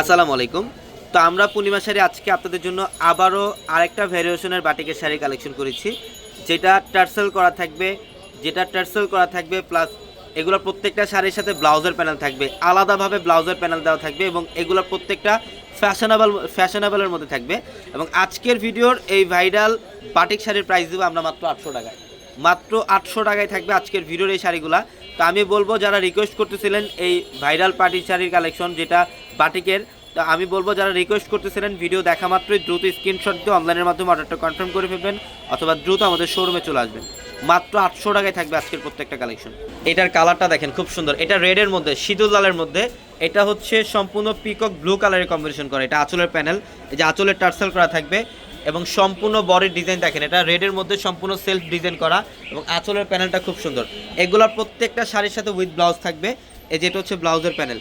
আসসালামু আলাইকুম। তো আমরা পূর্ণিমা শাড়ি আজকে আপনাদের জন্য আবারও আরেকটা ভ্যারিয়েশনের বাটিকের শাড়ি কালেকশন করেছি, যেটা টার্সেল করা থাকবে, যেটা টার্সেল করা থাকবে প্লাস এগুলোর প্রত্যেকটা শাড়ির সাথে ব্লাউজের প্যানেল থাকবে, আলাদাভাবে ব্লাউজের প্যানেল দেওয়া থাকবে এবং এগুলোর প্রত্যেকটা ফ্যাশনেবল ফ্যাশনেবলের মধ্যে থাকবে। এবং আজকের ভিডিওর এই ভাইরাল বাটিক শাড়ির প্রাইস দেবো আমরা মাত্র আটশো টাকায়। মাত্র আটশো টাকায় থাকবে আজকের ভিডিওর এই শাড়িগুলা। তো আমি বলব যারা রিকোয়েস্ট করতেছিলেন এই ভাইরাল পার্টি শাড়ির কালেকশন যেটা বাটিকের, তো আমি বলব যারা রিকোয়েস্ট করতেছিলেন ভিডিও দেখা মাত্রই দ্রুত স্ক্রিনশট দিয়ে অনলাইনের মাধ্যমে অর্ডারটা কনফার্ম করে ফেলবেন, অথবা দ্রুত আমাদের শোরুমে চলে আসবেন। মাত্র আটশো টাকায় থাকবে আজকের প্রত্যেকটা কালেকশন এটার কালারটা দেখেন, খুব সুন্দর। এটা রেডের মধ্যে, শীতল লালের মধ্যে। এটা হচ্ছে সম্পূর্ণ পিকক ব্লু কালারের কম্বিনেশন করা। এটা আঁচলের প্যানেল এই যে আঁচলের টার্সেল করা থাকবে এবং সম্পূর্ণ বডির ডিজাইন দেখেন, এটা রেডের মধ্যে সম্পূর্ণ সেলফ ডিজাইন করা এবং আঁচলের প্যানেলটা খুব সুন্দর। এগুলোর প্রত্যেকটা শাড়ির সাথে উইথ ব্লাউজ থাকবে, এই যেটা হচ্ছে ব্লাউজের প্যানেল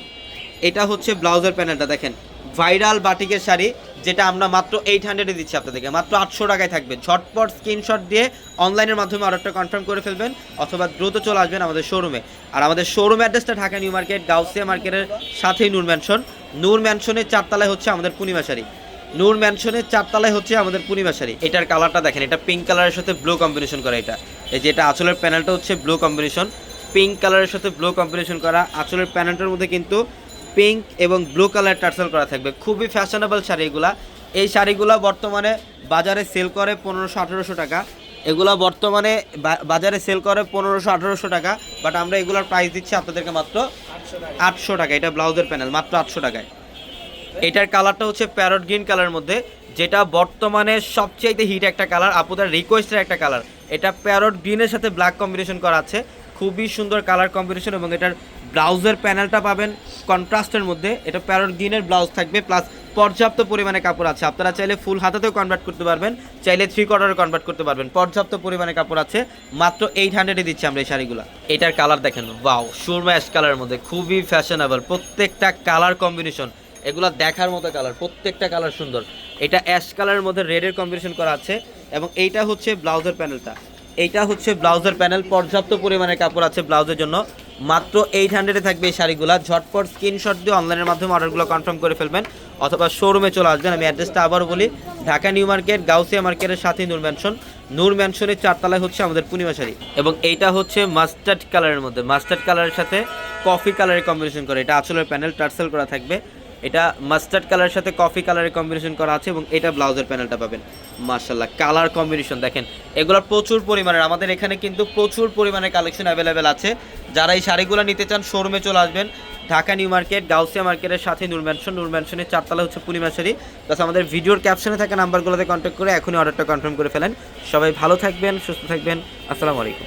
এটা হচ্ছে ব্লাউজের প্যানেলটা দেখেন ভাইরাল বাটিকের শাড়ি, যেটা আমরা মাত্র এইট হান্ড্রেডে দিচ্ছি আপনাদেরকে, মাত্র আটশো টাকায় থাকবে। ঝটপট স্ক্রিনশট দিয়ে অনলাইনের মাধ্যমে অর্ডারটা কনফার্ম করে ফেলবেন, অথবা দ্রুত চলে আসবেন আমাদের শোরুমে আর আমাদের শোরুম অ্যাড্রেসটা ঢাকা নিউ মার্কেট, গাউসিয়া মার্কেটের সাথেই নূর ম্যানশন নূর ম্যানশনের চারতলায় হচ্ছে আমাদের পূর্ণিমা শাড়ি। নূর ম্যানশনের চারতলায় হচ্ছে আমাদের পূর্ণিমা শাড়ি। এটার কালারটা দেখেন, এটা পিঙ্ক কালারের সাথে ব্লু কম্বিনেশন করা এটা। এই যে এটা আঁচলের প্যানেলটা হচ্ছে ব্লু কম্বিনেশন পিঙ্ক কালারের সাথে ব্লু কম্বিনেশন করা আঁচলের প্যানেলটার মধ্যে কিন্তু পিঙ্ক এবং ব্লু কালার টার্সেল করা থাকবে। খুবই ফ্যাশনেবল শাড়ি এগুলা। এই শাড়িগুলো বর্তমানে বাজারে সেল করে পনেরোশো, আঠেরোশো টাকা। এগুলা বর্তমানে বাজারে সেল করে পনেরোশো, আঠেরোশো টাকা। বাট আমরা এগুলোর প্রাইস দিচ্ছি আপনাদেরকে মাত্র আটশো টাকা। এটা ব্লাউজের প্যানেল মাত্র আটশো টাকায়। এটার কালারটা হচ্ছে প্যারট গ্রিন কালারের মধ্যে, যেটা বর্তমানে সবচেয়ে হিট একটা কালার, আপুদের রিকোয়েস্টের একটা কালার। এটা প্যারট গ্রিনের সাথে ব্ল্যাক কম্বিনেশন করা আছে, খুবই সুন্দর কালার কম্বিনেশন এবং এটার ব্লাউজের প্যানেলটা পাবেন কন্ট্রাস্টের মধ্যে, এটা প্যারট গ্রিনের ব্লাউজ থাকবে প্লাস পর্যাপ্ত পরিমাণে কাপড় আছে। আপনারা চাইলে ফুল হাতাতেও কনভার্ট করতে পারবেন, চাইলে থ্রি কোয়ার্টারে কনভার্ট করতে পারবেন। পর্যাপ্ত পরিমাণে কাপড় আছে, মাত্র এইট হান্ড্রেডে দিচ্ছি আমরা এই শাড়িগুলো। এটার কালার দেখেন ওয়াও সুরমা অ্যাশ কালারের মধ্যে, খুবই ফ্যাশনেবল প্রত্যেকটা কালার কম্বিনেশন এগুলো দেখার মতো কালার, প্রত্যেকটা কালার সুন্দর। এটা অ্যাশ কালারের মধ্যে রেডের কম্বিনেশন করা আছে এবং এইটা হচ্ছে ব্লাউজের প্যানেলটা। এইটা হচ্ছে ব্লাউজের প্যানেল, পর্যাপ্ত পরিমাণে কাপড় আছে ব্লাউজের জন্য। মাত্র এইট হান্ড্রেডে থাকবে এই শাড়িগুলো। ঝটপট স্ক্রিনশট দিয়ে অনলাইনের মাধ্যমে অর্ডারগুলো কনফার্ম করে ফেলবেন অথবা শোরুমে চলে আসবেন। আমি অ্যাড্রেসটা আবারও বলি, ঢাকা নিউ মার্কেট, গাউসিয়া মার্কেটের সাথে নূর ম্যানশন নূর ম্যানশনের চারতলায় হচ্ছে আমাদের পূর্ণিমা শাড়ি এবং এইটা হচ্ছে মাস্টার্ড কালারের মধ্যে। মাস্টার্ড কালারের সাথে কফি কালারের কম্বিনেশন করে। এটা আঁচলের প্যানেল টার্সেল করা থাকবে। এটা মাস্টার্ড কালারের সাথে কফি কালারের কম্বিনেশন করা আছে এবং এটা ব্লাউজের প্যানেলটা পাবেন। মার্শাল্লাহ কালার কম্বিনেশন দেখেন। এগুলোর প্রচুর পরিমাণের, আমাদের এখানে কিন্তু প্রচুর পরিমাণে কালেকশন অ্যাভেলেবেল আছে। যারা এই শাড়িগুলো নিতে চান শোরুমে চলে আসবেন। ঢাকা নিউ মার্কেট, গাউসিয়া মার্কেটের সাথে নূর ম্যানশন চারতলা হচ্ছে পূর্ণিমা শাড়ি প্লাস আমাদের ভিডিওর ক্যাপশনে থাকা নাম্বারগুলোতে কন্ট্যাক্ট করে এখনই অর্ডারটা কনফার্ম করে ফেলেন। সবাই ভালো থাকবেন, সুস্থ থাকবেন। আসসালামু আলাইকুম।